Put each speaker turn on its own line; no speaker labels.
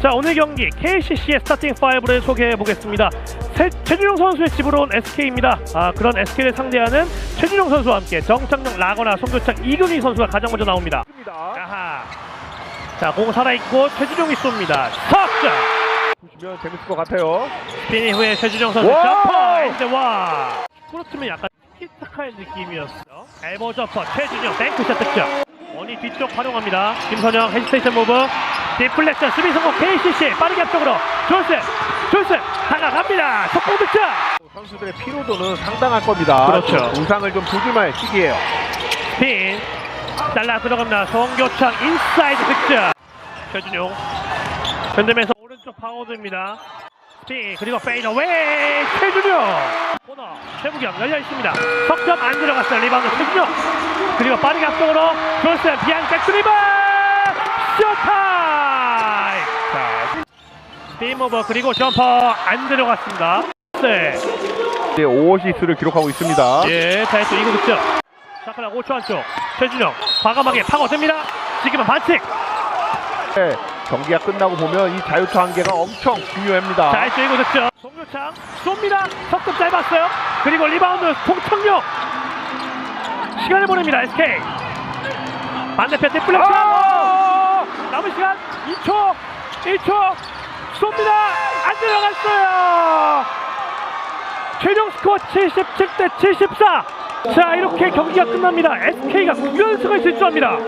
자 오늘 경기 KCC의 스타팅 5를 소개해 보겠습니다. 세- 최준용 선수의 집으로 온 SK입니다. 아 그런 SK를 상대하는 최준용 선수와 함께 정창용, 라거나, 송교창, 이근희 선수가 가장 먼저 나옵니다. 아하. 자공 살아 있고 최준용이 쏩니다. 석점.
보시면 재밌을 것 같아요.
스핀 이후에 최준용 선수! 점퍼 엔드 와. 프로트면 약간 티키타카의 느낌이었어. 엘보 점퍼 최준용 뱅크샷 득점. 원이 뒤쪽 활용합니다. 김선영 헤지테이션 무브. 디플렉션 수비 성공 KCC 빠르게 앞쪽으로 존슨 존슨 다가갑니다. 속공 득점.
선수들의 피로도는 상당할 겁니다.
그렇죠.
부상을 좀 조심할 시기예요.
스핀 잘라 들어갑니다. 송교창 인사이드 득점. 최준용 흔들면서 오른쪽 파워드입니다. 스핀 그리고 페이더웨이 최준용 코너 최부경 열려 있습니다. 석점 안 들어갔어요. 리바운드 최준용 그리고 빠르게 앞쪽으로 존슨 비앙 백스리바 쇼타임. 자 스핀 모버 그리고 점퍼 안 들어갔습니다. 네.
이제 5어시스를 기록하고 있습니다.
예, 자이트 이구 득점. 샤크라 5초 안쪽. 최준영 과감하게 파고듭니다. 지금은 반칙.
네, 경기가 끝나고 보면 이 자유투 한계가 엄청 중요합니다.
자이트 이구 득점. 송교창 쏩니다. 석점 짧았어요. 그리고 리바운드 송창용. 시간을 보냅니다. SK. 반대편 디플렉션.
아!
남은 시간 2초. 1초. 쏩니다. 안 들어갔어요. 최종 스코어 77대 74. 자 이렇게 경기가 끝납니다. SK가 9연승을 질주합니다.